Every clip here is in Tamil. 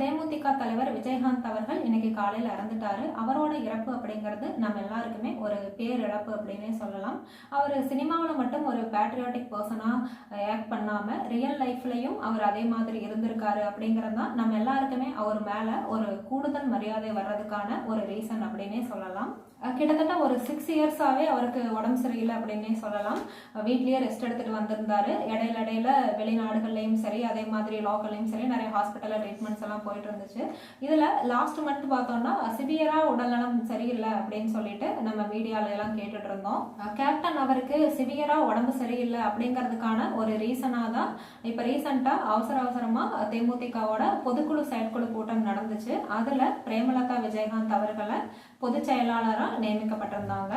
தேமுதிக தலைவர் விஜயகாந்த் அவர்கள் இன்னைக்கு காலையில் இறந்துட்டாரு. அவரோட இறப்பு அப்படிங்கிறது நம்ம எல்லாருக்குமே ஒரு பேரிழப்பு அப்படின்னே சொல்லலாம். அவர் சினிமாவில் மட்டும் ஒரு பேட்ரியாட்டிக் பர்சனாக ஆக்ட் பண்ணாமல் ரியல் லைஃப்லையும் அவர் அதே மாதிரி இருந்திருக்காரு அப்படிங்கிறது தான் நம்ம எல்லாருக்குமே அவர் மேலே ஒரு கூடுதல் மரியாதை வர்றதுக்கான ஒரு ரீசன் அப்படின்னே சொல்லலாம். கிட்டத்தட்ட ஒரு சிக்ஸ் இயர்ஸாகவே அவருக்கு உடம்பு சரியில்லை அப்படின்னே சொல்லலாம். வீட்லேயே ரெஸ்ட் எடுத்துகிட்டு வந்திருந்தாரு. இடையில இடையில வெளிநாடுகள்லையும் சரி அதே மாதிரி லோக்கல்லையும் சரி நிறைய ஹாஸ்பிட்டலில் ட்ரீட்மெண்ட்ஸ் எல்லாம் போயிட்டு இருந்துச்சு இதில் லாஸ்ட் மந்த் பார்த்தோம்னா சிவியராக உடல்நலம் சரியில்லை அப்படின்னு சொல்லிட்டு நம்ம மீடியால எல்லாம் கேட்டுட்டு இருந்தோம். கேப்டன் அவருக்கு சிவியராக உடம்பு சரியில்லை அப்படிங்கிறதுக்கான ஒரு ரீசனாக தான் இப்போ ரீசெண்டாக அவசர அவசரமாக தேமுதிகவோட பொதுக்குழு செயற்குழு கூட்டம் நடந்துச்சு. அதில் பிரேமலதா விஜயகாந்த் அவர்களை பொதுச் செயலாளராக நியமிக்கப்பட்டிருந்தாங்க.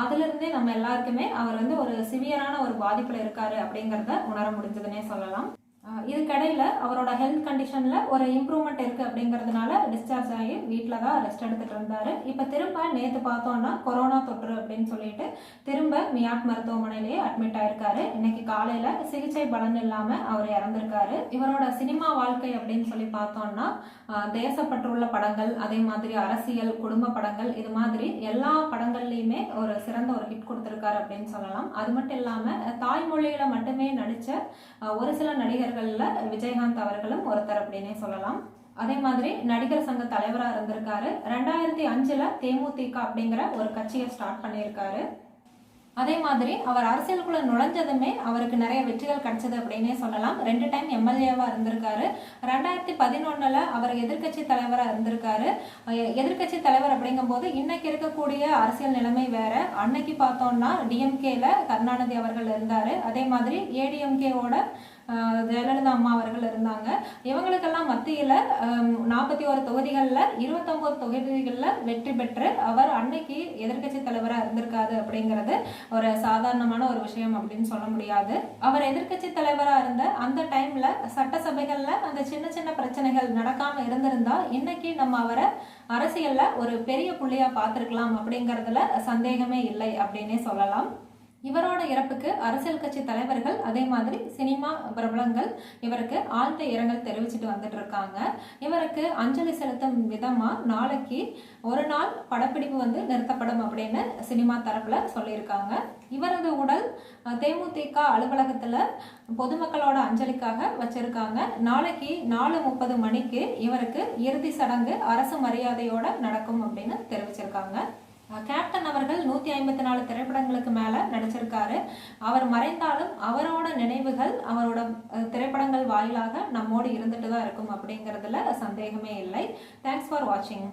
அதுலேருந்தே அதுல இருந்தே நம்ம எல்லாருக்குமே அவர் வந்து ஒரு சிவியரான ஒரு பாதிப்பில் இருக்காரு அப்படிங்கிறத உணர முடிஞ்சதுன்னே சொல்லலாம். இதுக்கடையில் அவரோட ஹெல்த் கண்டிஷனில் ஒரு இம்ப்ரூவ்மெண்ட் இருக்குது அப்படிங்கிறதுனால டிஸ்சார்ஜ் ஆகி வீட்டில் தான் ரெஸ்ட் எடுத்துகிட்டு இருந்தார் இப்போ திரும்ப நேற்று பார்த்தோன்னா கொரோனா தொற்று அப்படின்னு சொல்லிட்டு திரும்ப மியாட் மருத்துவமனையிலேயே அட்மிட் ஆயிருக்காரு. இன்னைக்கு காலையில் சிகிச்சை பலன் இல்லாமல் அவர் இறந்திருக்காரு. இவரோட சினிமா வாழ்க்கை அப்படின்னு சொல்லி பார்த்தோம்னா தேசப்பற்றுள்ள படங்கள் அதே மாதிரி அரசியல் குடும்ப படங்கள் இது மாதிரி எல்லா படங்கள்லையுமே ஒரு சிறந்த ஒரு ஹிட் கொடுத்துருக்காரு அப்படின்னு சொல்லலாம். அது மட்டும் இல்லாமல் தாய்மொழியில் மட்டுமே நடித்த ஒரு சில நடிகர்களில் விஜயகாந்த் அவர்களும் ஒருத்தர் அப்படின்னே சொல்லலாம். அதே மாதிரி நடிகர் சங்க தலைவராக இருந்திருக்காரு. ரெண்டாயிரத்தி அஞ்சில் தேமுதிக அப்படிங்கிற ஒரு கட்சியை ஸ்டார்ட் பண்ணியிருக்காரு. அதே மாதிரி அவர் அரசியலுக்குள்ள நுழைஞ்சதுமே அவருக்கு நிறைய வெற்றிகள் கிடைச்சது அப்படின்னே சொல்லலாம். ரெண்டு டைம் எம்எல்ஏவா இருந்திருக்காரு. ரெண்டாயிரத்தி பதினொன்னுல அவர் எதிர்க்கட்சி தலைவரா இருந்திருக்காரு. எதிர்கட்சி எதிர்க்கட்சி தலைவர் அப்படிங்கும்போது இன்னைக்கு இருக்கக்கூடிய அரசியல் நிலைமை வேற. அன்னைக்கு பார்த்தோம்னா டிஎம்கேல கருணாநிதி அவர்கள் இருந்தாரு. அதே மாதிரி ஏடிஎம்கேவோட ஜெயலலிதா அம்மா அவர்கள் இருந்தாங்க. இவங்களுக்கெல்லாம் மத்தியில் நாற்பத்தி ஒரு தொகுதிகளில் இருபத்தொம்போது தொகுதிகளில் வெற்றி பெற்று அவர் அன்னைக்கு எதிர்க்கட்சி தலைவராக இருந்திருக்காரு அப்படிங்கிறது ஒரு சாதாரணமான ஒரு விஷயம் அப்படின்னு சொல்ல முடியாது. அவர் எதிர்க்கட்சி தலைவராக இருந்த அந்த டைமில் சட்டசபைகளில் அந்த சின்ன சின்ன பிரச்சனைகள் நடக்காமல் இருந்திருந்தா இன்னைக்கு நம்ம அவரை அரசியலில் ஒரு பெரிய புள்ளியாக பார்த்துருக்கலாம் அப்படிங்கறதுல சந்தேகமே இல்லை அப்படின்னே சொல்லலாம். இறப்புக்கு அரசியல் கட்சி தலைவர்கள் அதே மாதிரி சினிமா பிரபலங்கள் இவருக்கு ஆழ்ந்த இரங்கல் தெரிவிச்சுட்டு வந்துட்டு இருக்காங்க. இவருக்கு அஞ்சலி செலுத்தும் விதமா நாளைக்கு ஒரு நாள் படப்பிடிப்பு வந்து நிறுத்தப்படும் அப்படின்னு சினிமா தரப்புல சொல்லியிருக்காங்க. இவரது உடல் தேமுதிக அலுவலகத்துல பொதுமக்களோட அஞ்சலிக்காக வச்சிருக்காங்க. நாளைக்கு நாலு முப்பது மணிக்கு இவருக்கு இறுதி சடங்கு அரசு மரியாதையோட நடக்கும் அப்படின்னு தெரிவிச்சிருக்காங்க. கேப்டன் அவர்கள் நூற்றி ஐம்பத்தி நாலு திரைப்படங்களுக்கு மேலே நடிச்சிருக்காரு. அவர் மறைந்தாலும் அவரோட நினைவுகள் அவரோட திரைப்படங்கள் வாயிலாக நம்மோடு இருந்துட்டு தான் இருக்கும் அப்படிங்கிறதுல சந்தேகமே இல்லை. தேங்க்ஸ் ஃபார் வாட்சிங்